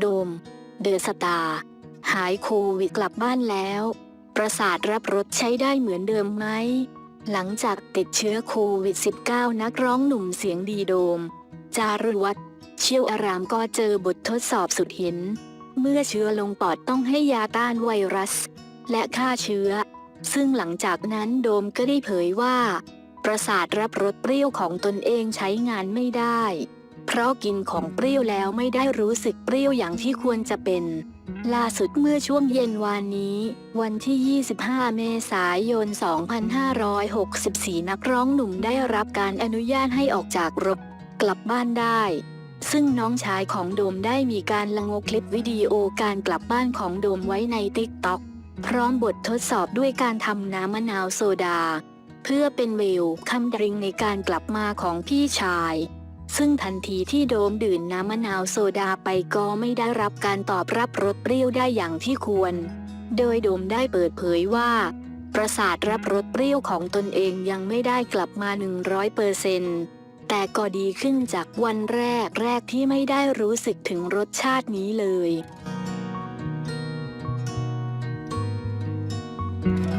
โดม เดอสตา หายโควิดกลับบ้านแล้ว ประสาทรับรสใช้ได้เหมือนเดิมไหม หลังจากติดเชื้อโควิด -19 นักร้องหนุ่มเสียงดีโดม จารุวัฒน์เชี่ยวอารามก็เจอบททดสอบสุดหิน เมื่อเชื้อลงปอดต้องให้ยาต้านไวรัส และฆ่าเชื้อ ซึ่งหลังจากนั้นโดมก็ได้เผยว่า ประสาทรับรสเปรี้ยวของตนเองใช้งานไม่ได้ เพราะกินของเปรี้ยวแล้วไม่ได้รู้สึกเปรี้ยวอย่างที่ควรจะเป็น ล่าสุดเมื่อช่วงเย็นวานนี้ วันที่ 25 เมษายน 2564 นักร้องหนุ่มได้รับการอนุญาตให้ออกจากรถกลับบ้านได้ซึ่งน้องชายของโดมได้มีการละงกคลิปวิดีโอการกลับบ้านของโดมไว้ในติ๊กต็อกพร้อมบททดสอบด้วยการทำน้ำมะนาวโซดา เพื่อเป็นเวลคัมดริงในการกลับมาของพี่ชาย ซึ่งทันทีที่โดมดื่มน้ำมะนาวโซดาไปก็ไม่ได้รับการตอบรับรสเปรี้ยวได้อย่างที่ควร โดยโดมได้เปิดเผยว่า ประสาทรับรสเปรี้ยวของตนเองยังไม่ได้กลับมา100เปอร์เซนต์แต่ก็ดีขึ้นจากวันแรกแรกที่ไม่ได้รู้สึกถึงรสชาตินี้เลย Thank you.